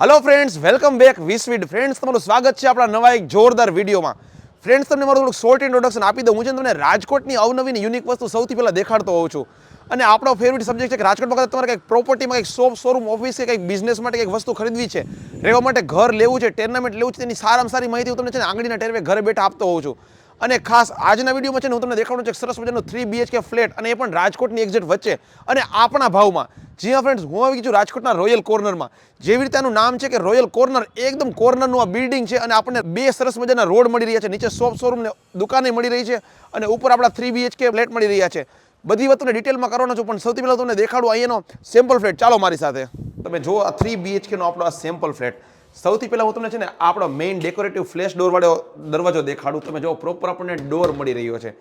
Hello friends welcome back વિસવીડ friends તમારું સ્વાગત છે આપણા નવા એક જોરદાર વિડીયોમાં. ફ્રેન્ડ્સ તમને મારું થોડુંક શોર્ટ ઇન્ટ્રોડક્શન આપી દઉં. હું છે તમને રાજકોટની અવનવીન યુનિક વસ્તુ સૌથી પહેલાં દેખાડતો હોઉં છું. અને આપણો ફેવરિટ સબ્જેક્ટ છે કે રાજકોટમાં વખત તમારે કંઈક પ્રોપર્ટીમાં કંઈક શોપ શોરૂમ ઓફિસ કે કંઈક બિઝનેસ માટે કંઈક વસ્તુ ખરીદવી છે. રહેવા માટે ઘર લેવું છે ટેર્નામેન્ટ લેવું છે, તેની સારામાં સારી માહિતી હું તમને છે ને આંગળીના ટેરવે ઘરે બેઠા આપતો હોઉં છું. અને ખાસ આજના વિડીયોમાં છે ને હું તમને દેખાડું છું સરસ મજાનું થ્રી બીએચકે ફ્લેટ અને એ પણ રાજકોટની એક્ઝેટ વચ્ચે. અને આપણા ભાવમાં, જી હા ફ્રેન્ડ્સ હું આવી છું રાજકોટના રોયલ કોર્નરમાં જેવી રીતે આનું નામ છે કે રોયલ કોર્નર એકદમ કોર્નરનું આ બિલ્ડિંગ છે અને આપણને બે સરસ મજાના રોડ મળી રહ્યા છે. નીચે શોપ શોરૂમને દુકાને મળી રહી છે અને ઉપર આપણા થ્રી બીએચકે ફ્લેટ મળી રહ્યા છે. બધી વસ્તુને ડિટેલમાં કરવાનો છું, પણ સૌથી પહેલાં તમને દેખાડું અહીંયાનો સેમ્પલ ફ્લેટ ચાલો મારી સાથે. તમે જો આ થ્રી બીએચકેનો આપણો આ સેમ્પલ ફ્લેટ સૌથી પહેલાં હું તમને છે ને આપણો મેઇન ડેકોરેટિવ ફ્લેશ ડોર વાળો દરવાજો દેખાડું. તમે જો પ્રોપર આપણને ડોર મળી રહ્યો છે.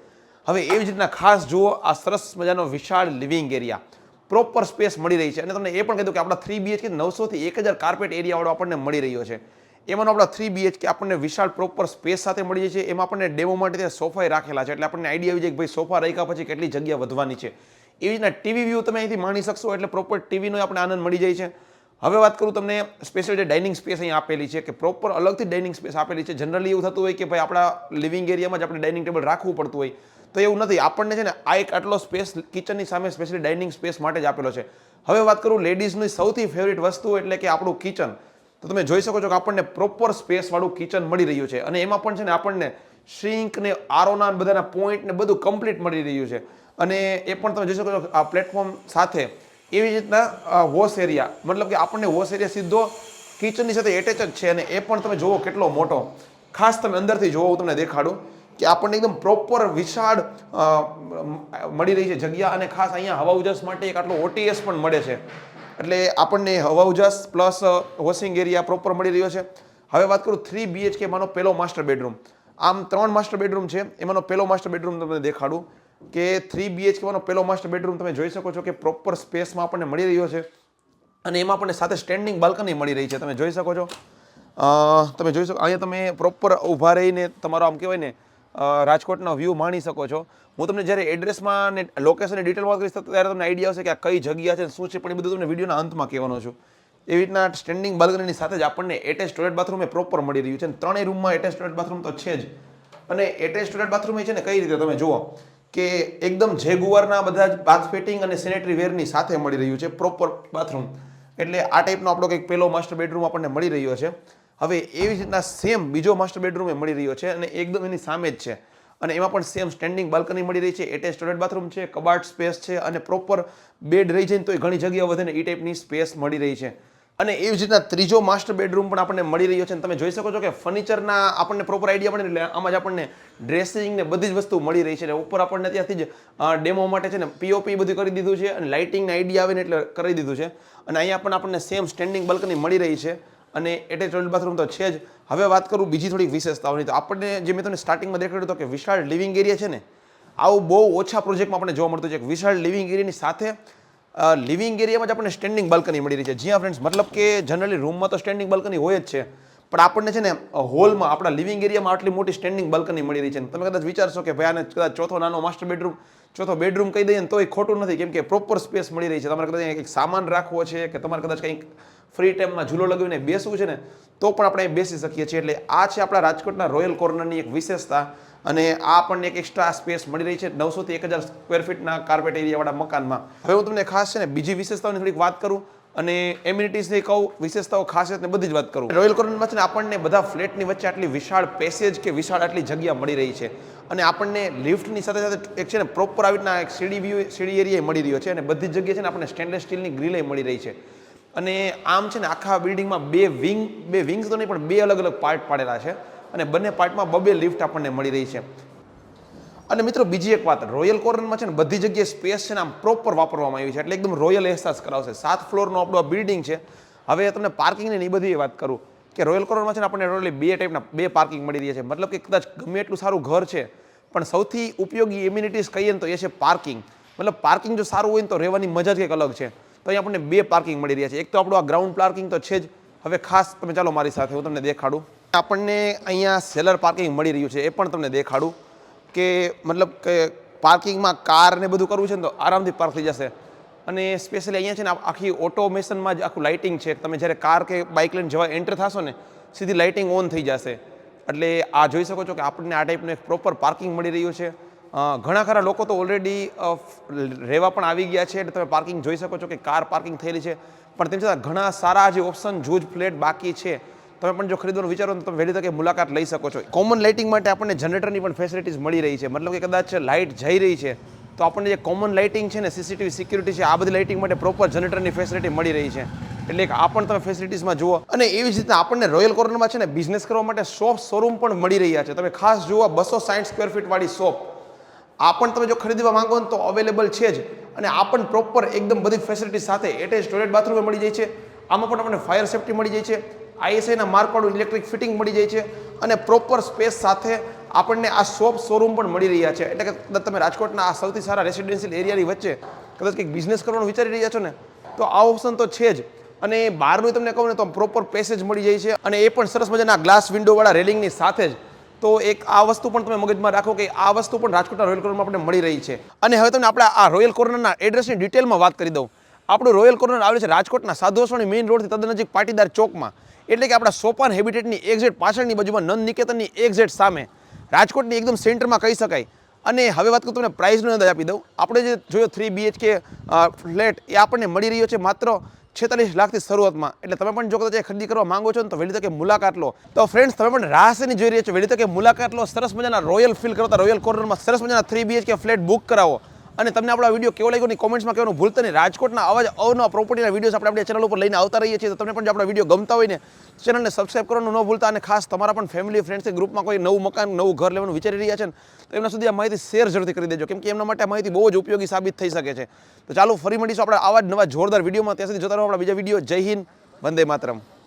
હવે એવી જ રીતના ખાસ જુઓ, આ સરસ મજાનો વિશાળ લિવિંગ એરિયા પ્રોપર સ્પેસ મળી રહી છે. અને તમને એ પણ કીધું કે આપણા થ્રી બીએચકે નવસોથી એક હજાર કાર્પેટ એરિયાવાળો આપણને મળી રહ્યો છે. એમાંનો આપણા થ્રી બીએચકે આપણને વિશાળ પ્રોપર સ્પેસ સાથે મળી જાય છે. એમાં આપણને ડેમો માટે ત્યાં સોફાએ રાખેલા છે. એટલે આપણને આઈડિયા આવી જાય કે ભાઈ સોફા રાખ્યા પછી કેટલી જગ્યા વધવાની છે. એવી રીતના ટીવી વ્યૂ તમે અહીંથી માણી શકશો, એટલે પ્રોપર ટીવીનો આપણે આનંદ મળી જાય છે. હવે વાત કરું તમને સ્પેશિયલ જે ડાઇનિંગ સ્પેસ અહીં આપેલી છે કે પ્રોપર અલગથી ડાઇનિંગ સ્પેસ આપેલી છે. જનરલી એવું થતું હોય કે ભાઈ આપણા લિવિંગ એરિયામાં જ આપણે ડાઇનિંગ ટેબલ રાખવું પડતું હોય, તો એવું નથી. આપણને છે ને આ એક આટલો સ્પેસ કિચનની સામે સ્પેશિયલી ડાઇનિંગ સ્પેસ માટે જ આપેલો છે. હવે વાત કરું લેડીઝની સૌથી ફેવરિટ વસ્તુ એટલે કે આપણું કિચન તો તમે જોઈ શકો છો કે આપણને પ્રોપર સ્પેસવાળું કિચન મળી રહ્યું છે. અને એમાં પણ છે ને આપણને શ્રિંક ને આરોના બધાના પોઈન્ટ ને બધું કમ્પ્લીટ મળી રહ્યું છે. અને એ પણ તમે જોઈ શકો છો આ પ્લેટફોર્મ સાથે એવી રીતના વોશ એરિયા, મતલબ કે આપણને વોશ એરિયા સીધો કિચનની સાથે એટેચ જ છે અને એ પણ તમે જુઓ કેટલો મોટો. ખાસ તમે અંદરથી જુઓ તમને દેખાડું કે આપણને એકદમ પ્રોપર વિશાળ મળી રહી છે જગ્યા અને ખાસ અહીંયા હવા ઉજાસ માટે એક આટલો ઓટીએસ પણ મળે છે. એટલે આપણને હવા ઉજાસ પ્લસ વોશિંગ એરિયા પ્રોપર મળી રહ્યો છે. હવે વાત કરું થ્રી બીએચકે માનો પહેલો માસ્ટર બેડરૂમ આમ ત્રણ માસ્ટર બેડરૂમ છે, એમાંનો પહેલો માસ્ટર બેડરૂમ તમને દેખાડું. કે થ્રી બીએચકે માંનો પહેલો માસ્ટર બેડરૂમ તમે જોઈ શકો છો કે પ્રોપર સ્પેસમાં આપણને મળી રહ્યો છે. અને એમાં આપણને સાથે સ્ટેન્ડિંગ બાલ્કની મળી રહી છે. તમે જોઈ શકો છો. તમે જોઈ શકો, અહીંયા તમે પ્રોપર ઊભા રહીને તમારો આમ કહેવાય ને રાજકોટનો વ્યૂ માણી શકો છો. હું તમને જ્યારે એડ્રેસમાં ને લોકેશનની ડિટેલમાં કરીશ ત્યારે તમને આઈડિયા આવશે કે આ કઈ જગ્યા છે શું છે, પણ એ બધું તમને વિડીયોના અંતમાં કહેવાનો છું. એવી રીતના સ્ટેન્ડિંગ બાલ્કનીની સાથે જ આપણને એટેચ ટોયલેટ બાથરૂમ એ પ્રોપર મળી રહ્યું છે. ત્રણેય રૂમમાં એટેચ ટોયલેટ બાથરૂમ તો છે જ. અને એટેચ ટોયલેટ બાથરૂમ એ છે ને કઈ રીતે તમે જુઓ? કે એકદમ જેગુઆરના બધા જ બાથ ફિટિંગ અને સેનેટરી વેરની સાથે મળી રહ્યું છે પ્રોપર બાથરૂમ એટલે આ ટાઈપનો આપણો કંઈક પહેલો માસ્ટર બેડરૂમ આપણને મળી રહ્યો છે. હવે એવી જ રીતના સેમ બીજો માસ્ટર બેડરૂમ એ મળી રહ્યો છે અને એકદમ એની સામે જ છે. અને એમાં પણ સેમ સ્ટેન્ડિંગ બાલ્કની મળી રહી છે એટેચ ટોયલેટ બાથરૂમ છે, કબાટ સ્પેસ છે અને પ્રોપર બેડ રહી જાય ને એ ઘણી જગ્યા વધે ને એ ટાઈપની સ્પેસ મળી રહી છે. અને એવી જ રીતના ત્રીજો માસ્ટર બેડરૂમ પણ આપણને મળી રહ્યો છે તમે જોઈ શકો છો કે ફર્નિચરના આપણને પ્રોપર આઈડિયા પણ એટલે આમાં જ આપણને ડ્રેસિંગ ને બધી જ વસ્તુ મળી રહી છે અને ઉપર આપણને ત્યાંથી જ ડેમો માટે છે ને પીઓપી બધું કરી દીધું છે અને લાઇટિંગના આઈડિયા આવે ને એટલે કરી દીધું છે. અને અહીંયા પણ આપણને સેમ સ્ટેન્ડિંગ બલ્કની મળી રહી છે અને એટેચ ટોયલેટ બાથરૂમ તો છે જ. હવે વાત કરું બીજી થોડીક વિશેષતાઓની. તો આપણને જે મેં તમને સ્ટાર્ટિંગમાં દેખાડ્યું હતું કે વિશાળ લિવિંગ એરિયા છે ને, આવું બહુ ઓછા પ્રોજેક્ટમાં આપણને જોવા મળતું છે. વિશાળ લિવિંગ એરિયાની સાથે લિવિંગ એરિયામાં જ આપણને સ્ટેન્ડિંગ બાલ્કની મળી રહી છે. જ્યાં ફ્રેન્ડ્સ મતલબ કે જનરલી રૂમમાં તો સ્ટેન્ડિંગ બાલ્કની હોય જ છે. પણ આપણને છે ને હોલમાં આપણા લિવિંગ એરિયામાં આટલી મોટી સ્ટેન્ડિંગ બાલ્કની મળી રહી છે. તમે કદાચ વિચારશો કે ભાઈ આને કદાચ ચોથો નાનો માસ્ટર બેડરૂમ ચોથો બેડરૂમ કહી દઈએ ને એ ખોટું નથી. કેમ કે પ્રોપર સ્પેસ મળી રહી છે. તમારે કદાચ કંઈક સામાન રાખવો છે કે તમારે કદાચ કંઈક ફ્રી ટાઈમમાં ઝૂલો લગાવીને બેસવું છે ને તો પણ આપણે બેસી શકીએ છીએ. એટલે આ છે આપણા રાજકોટના રોયલ કોર્નરની એક વિશેષતા અને આ આપણને એક એક્સ્ટ્રા સ્પેસ મળી રહી છે નવસોથી એક હજાર સ્ક્વેર ફીટના કાર્પેટ એરિયાવાળા મકાનમાં. હવે હું તમને ખાસ છે ને બીજી વિશેષતાઓની થોડીક વાત કરું અને એમ્યુનિટીઝની કહું, વિશેષતાઓ ખાસિયત ને બધી જ વાત કરું. રોયલ કોર્નરમાં છે ને આપણને બધા ફ્લેટની વચ્ચે આટલી વિશાળ પેસેજ કે વિશાળ આટલી જગ્યા મળી રહી છે. અને આપણને લિફ્ટની સાથે સાથે એક છે ને પ્રોપર આવી રીતના એક સીડી વ્યૂ સીડી એરિયા મળી રહ્યો છે અને બધી જગ્યાએ છે ને આપણને સ્ટેનલેસ સ્ટીલની ગ્રીલે મળી રહી છે. અને આમ છે ને આખા બિલ્ડિંગમાં બે વિંગ બે વિંગ્સ તો નહીં, પણ બે અલગ અલગ પાર્ટ પાડેલા છે. અને બંને પાર્ટમાં બબે લિફ્ટ આપણને મળી રહી છે. અને મિત્રો, બીજી એક વાત રોયલ કોર્નરમાં છે ને બધી જગ્યાએ સ્પેસ છે ને આમ પ્રોપર વાપરવામાં આવી છે. એટલે એકદમ રોયલ અહેસાસ કરાવશે. સાત ફ્લોરનો આપણો બિલ્ડિંગ છે. હવે તમને પાર્કિંગની એ બધી વાત કરું કે રોયલ કોર્નરમાં છે ને આપણને ટોટલી બે ટાઈપના બે પાર્કિંગ મળી રહી છે. મતલબ કે કદાચ ગમે એટલું સારું ઘર છે, પણ સૌથી ઉપયોગી ઇમ્યુનિટીઝ કહીએ ને તો એ છે પાર્કિંગ મતલબ પાર્કિંગ જો સારું હોય ને તો રહેવાની મજા જ કંઈક અલગ છે. તો અહીં આપણને બે પાર્કિંગ મળી રહ્યા છે. એક તો આપણું આ ગ્રાઉન્ડ પાર્કિંગ તો છે જ. હવે ખાસ તમે ચાલો મારી સાથે, હું તમને દેખાડું. આપણને અહીંયા સેલર પાર્કિંગ મળી રહ્યું છે, એ પણ તમને દેખાડું કે મતલબ કે પાર્કિંગમાં કાર ને બધું કરવું છે ને તો આરામથી પાર્ક થઈ જશે. અને સ્પેશિયલી અહીંયા છે ને આખી ઓટોમેશનમાં જ આખું લાઇટિંગ છે. તમે જ્યારે કાર કે બાઇક લઈને જવા એન્ટર થશો ને, સીધી લાઇટિંગ ઓન થઈ જશે. એટલે આ જોઈ શકો છો કે આપણને આ ટાઈપનું એક પ્રોપર પાર્કિંગ મળી રહ્યું છે. ઘણા ખરા લોકો તો ઓલરેડી રહેવા પણ આવી ગયા છે. એટલે તમે પાર્કિંગ જોઈ શકો છો કે કાર પાર્કિંગ થયેલી છે. પણ તેમ છતાં ઘણા સારા જે ઓપ્શન જૂજ ફ્લેટ બાકી છે. તમે પણ જો ખરીદવાનું વિચારો તો તમે વહેલી તકે મુલાકાત લઈ શકો છો. કોમન લાઇટિંગ માટે આપણને જનરેટરની પણ ફેસિલિટીઝ મળી રહી છે. મતલબ કે કદાચ લાઇટ જઈ રહી છે, તો આપણને જે કોમન લાઇટિંગ છે ને સીસીટીવી સિક્યુરિટી છે, આ બધી લાઇટિંગ માટે પ્રોપર જનરેટરની ફેસિલિટી મળી રહી છે. એટલે આ પણ તમે ફેસિલિટીઝમાં જુઓ. અને એવી જ રીતના આપણને રોયલ કોર્નરમાં છે ને બિઝનેસ કરવા માટે શોપ શોરૂમ પણ મળી રહ્યા છે. તમે ખાસ જુઓ બસો સાઠ સ્ક્વેર ફીટ વાળી શોપ આ પણ તમે જો ખરીદવા માંગો ને તો અવેલેબલ છે જ. અને આ પણ પ્રોપર એકદમ બધી ફેસિલિટી સાથે એટેચ ટોયલેટ બાથરૂમ મળી જાય છે. આમાં પણ આપણને ફાયર સેફ્ટી મળી જાય છે. આઈએસઆઈના માર્કવાળું ઇલેક્ટ્રિક ફિટિંગ મળી જાય છે. અને પ્રોપર સ્પેસ સાથે આપણને આ શોપ શોરૂમ પણ મળી રહ્યા છે. એટલે કે તમે રાજકોટના આ સૌથી સારા રેસિડેન્શિયલ એરિયાની વચ્ચે કદાચ કંઈક બિઝનેસ કરવાનું વિચારી રહ્યા છો ને, તો આ ઓપ્શન તો છે જ. અને બહારનું તમને કહું ને તો પ્રોપર પેસેજ મળી જાય છે. અને એ પણ સરસ મજાના ગ્લાસ વિન્ડોવાળા રેલિંગની સાથે જ. તો એક આ વસ્તુ પણ તમે મગજમાં રાખો કે આ વસ્તુ પણ રાજકોટના રોયલ કોર્નરમાં આપણે મળી રહી છે. અને હવે તમને આપણે આ રોયલ કોર્નરના એડ્રેસની ડિટેલમાં વાત કરી દઉં. આપણું રોયલ કોર્નર આવેલું છે રાજકોટના સાધુવાસવાણી મેઇન રોડથી તદ્દન નજીક પાટીદાર ચોકમાં. એટલે કે આપણા સોપાન હેબિટેટની એક્ઝેટ પાછળની બાજુમાં નંદ નિકેતનની એક્ઝેટ સામે. રાજકોટની એકદમ સેન્ટરમાં કહી શકાય. અને હવે વાત કરું તમને પ્રાઇસનો અંદાજ આપી દઉં. આપણે જે જોયો થ્રી બીએચકે ફ્લેટ એ આપણને મળી રહ્યો છે માત્ર છેતાલીસ લાખથી શરૂઆતમાં. એટલે તમે પણ જો કદાચ ખરીદી કરવા માંગો છો ને તો વહેલી તકે મુલાકાત લો. તો ફ્રેન્ડ્સ તમે પણ રાહસેની જોઈ રહ્યા છો. વહેલી તકે મુલાકાત લો. સરસ મજાના રોયલ ફીલ કરતા રોયલ કોર્નરમાં સરસ મજાના થ્રી બીએચકે ફ્લેટ બુક કરાવો. અને તમને આપણો વીડિયો કેવો લાગ્યો ની કોમેન્ટ્સમાં કહેવાનું ભૂલતા નહીં. રાજકોટના અવાજ અવનવા પ્રોપર્ટીના વિડીયોઝ આપણે આપણી ચેનલ ઉપર લઈને આવતા રહીએ છીએ. તો તમને પણ જો આપણા વીડિયો ગમતા હોય ને ચેનલને સબસ્ક્રાઇબ કરવાનું ન ભૂલતા અને ખાસ તમારા પણ ફેમિલી ફ્રેન્ડ્સ ગ્રુપમાં કોઈ નવું મકાન, નવું ઘર લેવાનું વિચારી રહ્યા છે તો એમના સુધી આ માહિતી શેર જરૂરથી કરી દેજો. કેમ એમના માટે આ માહિતી બહુ જ ઉપયોગી સાબિત થઈ શકે છે. તો ચાલો ફરી મળીશું આપણે આવા જ નવા જોરદાર વિડીયોમાં. ત્યાં સુધી જોતા રહો આપણા બીજા વીડિયો. જય હિન્દ, વંદે માતરમ.